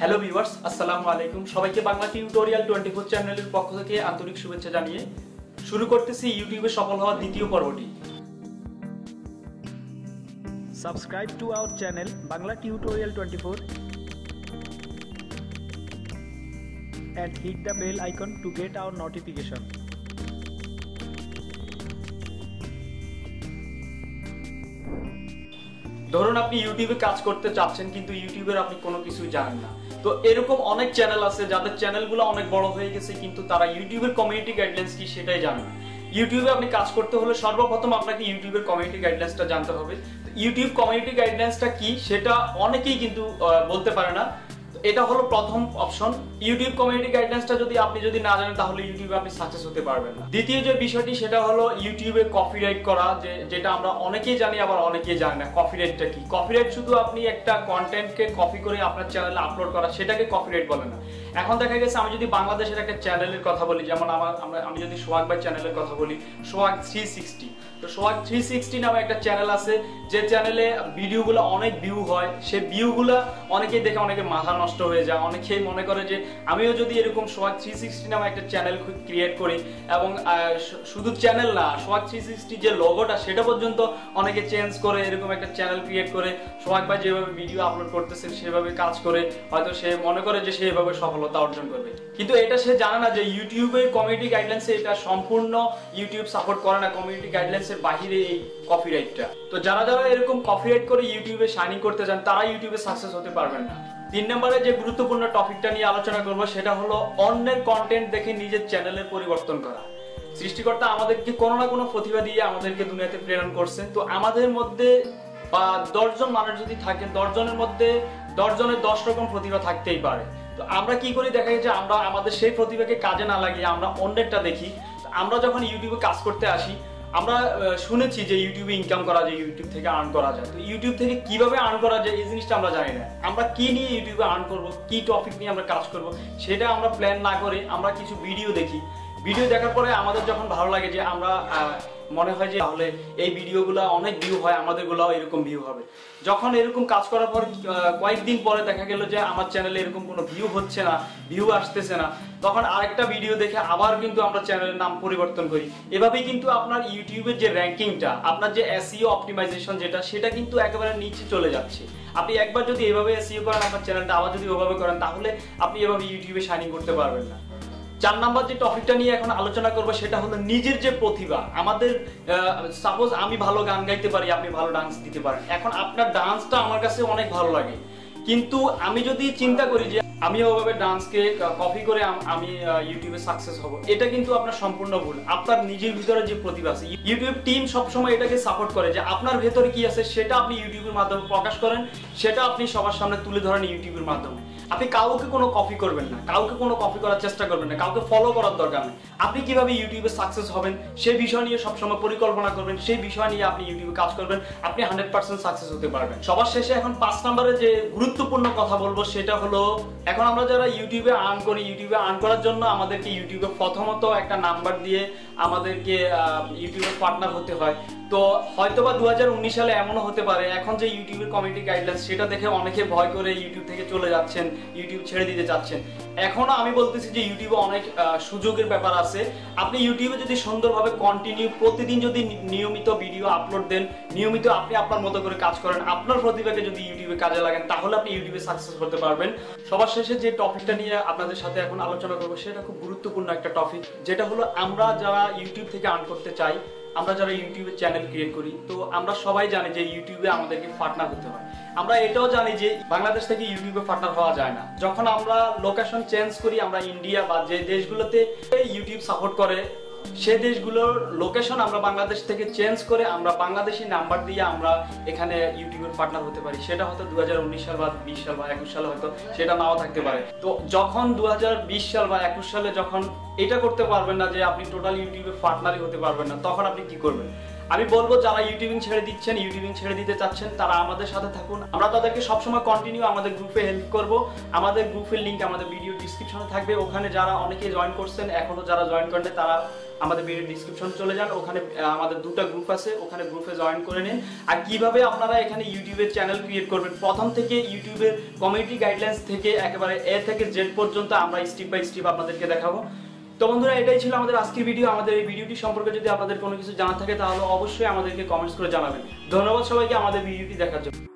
Hello viewers আসসালামু আলাইকুম সবাইকে বাংলা টিউটোরিয়াল টোয়েন্টি ফোর চ্যানেলের পক্ষ থেকে আন্তরিক শুভেচ্ছা জানিয়ে শুরু করতেছি ইউটিউবে সফল হওয়ার দ্বিতীয় পর্বটি Subscribe to our channel, Bangla Tutorial 24 and hit the bell icon to get our notification. ধরুন আপনি ইউটিউবে কাজ করতে চাচ্ছেন, কিন্তু ইউটিউবের আপনি কোনো কিছু জানেন না। তো এরকম অনেক চ্যানেল আছে, যাদের চ্যানেলগুলো অনেক বড় হয়ে গেছে, কিন্তু তারা ইউটিউবের কমিউনিটি গাইডলাইন্স কি সেটাই জানে না। ইউটিউবে আপনি কাজ করতে হলে সর্বপ্রথম আপনাকে ইউটিউবের কমিউনিটি গাইডলাইন্সটা জানতে হবে। ইউটিউব কমিউনিটি গাইডলাইন্সটা কি, সেটা অনেকেই কিন্তু বলতে পারে না। এটা হলো প্রথম অপশন ইউটিউব কমিউনিটি গাইডলাইন্সটা যদি আপনি যদি না জানেন, তাহলে ইউটিউবে আপনি সাকসেস হতে পারবেন না। দ্বিতীয় যে বিষয়টি, সেটা হলো ইউটিউবে কপিরাইট করা, যে, যেটা আমরা অনেকেই জানি, আবার অনেকেই জানি না। কপিরাইটটা কি? কপিরাইট শুধু আপনি একটা কন্টেন্টকে কপি করে আপনার চ্যানেলে আপলোড করা, সেটাকে কপিরাইট বলে না। এখন দেখা গেছে আমি যদি বাংলাদেশের একটা চ্যানেলের কথা বলি, যেমন আমার, আমরা, আমি যদি সোহাগ ভাই চ্যানেলের কথা বলি, সোহাগ থ্রি সিক্সটি তো সোহাগ থ্রি সিক্সটি নামে একটা চ্যানেল আছে, যে চ্যানেলে ভিডিওগুলো অনেক ভিউ হয়। সে ভিউগুলো অনেকেই দেখে অনেকে মাথা নষ্ট হয়ে যায়। অনেকেই মনে করে যে, আমিও যদি এরকম সোহাগ থ্রি সিক্সটি নামে একটা চ্যানেল ক্রিয়েট করি এবং শুধু চ্যানেল না, সোহাগ থ্রি সিক্সটি যে লোগোটা সেটা পর্যন্ত অনেকে চেঞ্জ করে, এরকম একটা চ্যানেল ক্রিয়েট করে, সোহাগ ভাই যেভাবে ভিডিও আপলোড করতেছে, সেভাবে কাজ করে, হয়তো সে মনে করে যে সে এভাবে সফলতা অর্জন করবে। কিন্তু এটা সে জানে না যে ইউটিউবে কমিউনিটি গাইডলাইন্সে এটা সম্পূর্ণ ইউটিউব সাপোর্ট করে না। কমিউনিটি গাইডলাইন্সের বাহিরে এই কপিরাইটটা তো যারা যারা এরকম কপিরাইট করে ইউটিউবে শাইনিং করতে চান তারা ইউটিউবে সাকসেস হতে পারবেন না। তিন নম্বরে যে গুরুত্বপূর্ণ টপিকটা নিয়ে আলোচনা করব, সেটা হলো অন্যের কন্টেন্ট দেখে নিজের চ্যানেলের পরিবর্তন করা। সৃষ্টিকর্তা আমাদেরকে কোনো না কোনো প্রতিভা দিয়ে আমাদেরকে দুনিয়াতে প্রেরণ করছেন তো আমাদের মধ্যে বা দশজন মানুষ যদি থাকে, দশজনের মধ্যে দশজনের দশ রকম প্রতিভা থাকতেই পারে। তো আমরা কি করি, দেখা যে আমরা আমাদের সেই প্রতিভাকে কাজে না লাগিয়ে আমরা অন্যেরটা দেখি। আমরা যখন ইউটিউবে কাজ করতে আসি, আমরা শুনেছি যে ইউটিউবে ইনকাম করা যায়, ইউটিউব থেকে আর্ন করা যায়। তো ইউটিউব থেকে কীভাবে আর্ন করা যায়, এই জিনিসটা আমরা জানি না। আমরা কি নিয়ে ইউটিউবে আর্ন করব, কি টপিক নিয়ে আমরা কাজ করব, সেটা আমরা প্ল্যান না করে আমরা কিছু ভিডিও দেখি। ভিডিও দেখার পরে আমাদের যখন ভালো লাগে যে আমরা মনে হয় যে তাহলে এই ভিডিওগুলো অনেক ভিউ হয় আমাদেরগুলো এরকম ভিউ হবে। যখন এরকম কাজ করার পর কয়েকদিন পরে দেখা গেল যে আমার চ্যানেলে এরকম কোনো ভিউ হচ্ছে না ভিউ আসতেছে না, তখন আরেকটা ভিডিও দেখে আবার কিন্তু আমরা চ্যানেলের নাম পরিবর্তন করি। এভাবেই কিন্তু আপনার ইউটিউবের যে র্যাঙ্কিংটা আপনার যে এসইও অপটিমাইজেশন যেটা, সেটা কিন্তু একেবারে নিচে চলে যাচ্ছে। আপনি একবার যদি এভাবে এসইও করেন, আপনার চ্যানেলটা আবার যদি ওভাবে করেন, তাহলে আপনি এভাবে ইউটিউবে শাইনিং করতে পারবেন না। চার নাম্বার যে টপিকটা নিয়ে এখন আলোচনা করব, সেটা হলো নিজের যে প্রতিভা। আমাদের সাপোজ আমি ভালো গান গাইতে পারি, আপনি ভালো ডান্স দিতে পারেন। এখন আপনার ডান্সটা আমার কাছে অনেক ভালো লাগে। কিন্তু আমি যদি চিন্তা করি যে আমি ওভাবে ডান্সকে কপি করে আমি ইউটিউবে সাকসেস হব, এটা কিন্তু আপনার সম্পূর্ণ ভুল। আপনার নিজের ভিতরে যে প্রতিভা আছে ইউটিউব টিম সবসময় এটাকে সাপোর্ট করে যে আপনার ভেতরে কি আছে, সেটা আপনি ইউটিউবের মাধ্যমে প্রকাশ করেন, সেটা আপনি সবার সামনে তুলে ধরেন ইউটিউবের মাধ্যমে। আপনি কাউকে কোনো কপি করবেন না, কাউকে কোনো কপি করার চেষ্টা করবেন না, কাউকে ফলো করার দরকার নেই। আপনি কীভাবে ইউটিউবে সাকসেস হবেন সেই বিষয় নিয়ে সবসময় পরিকল্পনা করবেন, সেই বিষয় নিয়ে আপনি ইউটিউবে কাজ করবেন, আপনি হান্ড্রেড পার্সেন্ট সাকসেস হতে পারবেন। সবার শেষে এখন পাঁচ নম্বরে যে গুরুত্বপূর্ণ কথা বলব, সেটা হলো, এখন আমরা যারা ইউটিউবে আর্ন করি ইউটিউবে আর্ন করার জন্য আমাদেরকে ইউটিউবে প্রথমত একটা নাম্বার দিয়ে আমাদেরকে ইউটিউবে পার্টনার হতে হয়। তো হয়তোবা দু হাজার উনিশ সালে এমনও হতে পারে। এখন যে ইউটিউবের কমিউনিটি গাইডলাইন্স সেটা দেখে অনেকে ভয় করে ইউটিউব থেকে চলে যাচ্ছেন, ইউটিউব ছেড়ে দিতে চাচ্ছেন। এখনও আমি বলতেছি যে ইউটিউবে অনেক সুযোগের ব্যাপার আছে। আপনি ইউটিউবে যদি সুন্দরভাবে কন্টিনিউ প্রতিদিন যদি নিয়মিত ভিডিও আপলোড দেন, নিয়মিত আপনি আপনার মতো করে কাজ করেন, আপনার প্রতিভাকে যদি ইউটিউবে কাজে লাগেন, তাহলে আপনি ইউটিউবে সাকসেস করতে পারবেন। সবার শেষে যে টপিকটা নিয়ে আপনাদের সাথে এখন আলোচনা করব, সেটা খুব গুরুত্বপূর্ণ একটা টপিক যেটা হলো আমরা যারা ইউটিউব থেকে আর্ন করতে চাই আমরা যারা ইউটিউবে চ্যানেল ক্রিয়েট করি, তো আমরা সবাই জানি যে ইউটিউবে আমাদেরকে পার্টনার হতে হয়। আমরা এটাও জানি যে বাংলাদেশ থেকে ইউটিউবে পার্টনার হওয়া যায় না। যখন আমরা লোকেশন চেঞ্জ করি, আমরা ইন্ডিয়া বা যে দেশগুলোতে ইউটিউব সাপোর্ট করে সে দেশগুলোর লোকেশন আমরা বাংলাদেশ থেকে চেঞ্জ করে আমরা বাংলাদেশি নাম্বার দিয়ে আমরা এখানে ইউটিউবের পার্টনার হতে পারি। সেটা হয়তো দু হাজার উনিশ সাল বা বিশ সাল বা একুশ সালে হয়তো, সেটা নাও থাকতে পারে। তো যখন দু হাজার বিশ সাল বা একুশ সালে যখন এটা করতে পারবেন না যে আপনি টোটাল ইউটিউবে পার্টনারই হতে পারবেন না, তখন আপনি কি করবেন? আমি বলব, যারা ইউটিউবিং ছেড়ে দিচ্ছেন, ইউটিউবিং ছেড়ে দিতে চাচ্ছেন, তারা আমাদের সাথে থাকুন। আমরা তাদেরকে সবসময় কন্টিনিউ আমাদের গ্রুপে হেল্প করব। আমাদের গ্রুপের লিঙ্ক আমাদের ভিডিও ডিসক্রিপশনে থাকবে। ওখানে যারা অনেকে জয়েন করছেন, এখনও যারা জয়েন করেন তারা আমাদের ভিডিও ডিসক্রিপশন চলে যান। ওখানে আমাদের দুটা গ্রুপ আছে, ওখানে গ্রুপে জয়েন করে নিন। আর কীভাবে আপনারা এখানে ইউটিউবের চ্যানেল ক্রিয়েট করবেন? প্রথম থেকে ইউটিউবের কমিউনিটি গাইডলাইন্স থেকে, একেবারে এ থেকে জেড পর্যন্ত আমরা স্টেপ বাই স্টেপ আপনাদেরকে দেখাবো। তো বন্ধুরা, এটাই ছিল আমাদের আজকের ভিডিও আমাদের এই ভিডিওটি সম্পর্কে যদি আপনাদের কোনো কিছু জানা থাকে, তাহলে অবশ্যই আমাদেরকে কমেন্টস করে জানাবেন। ধন্যবাদ সবাইকে আমাদের ভিডিওটি দেখার জন্য।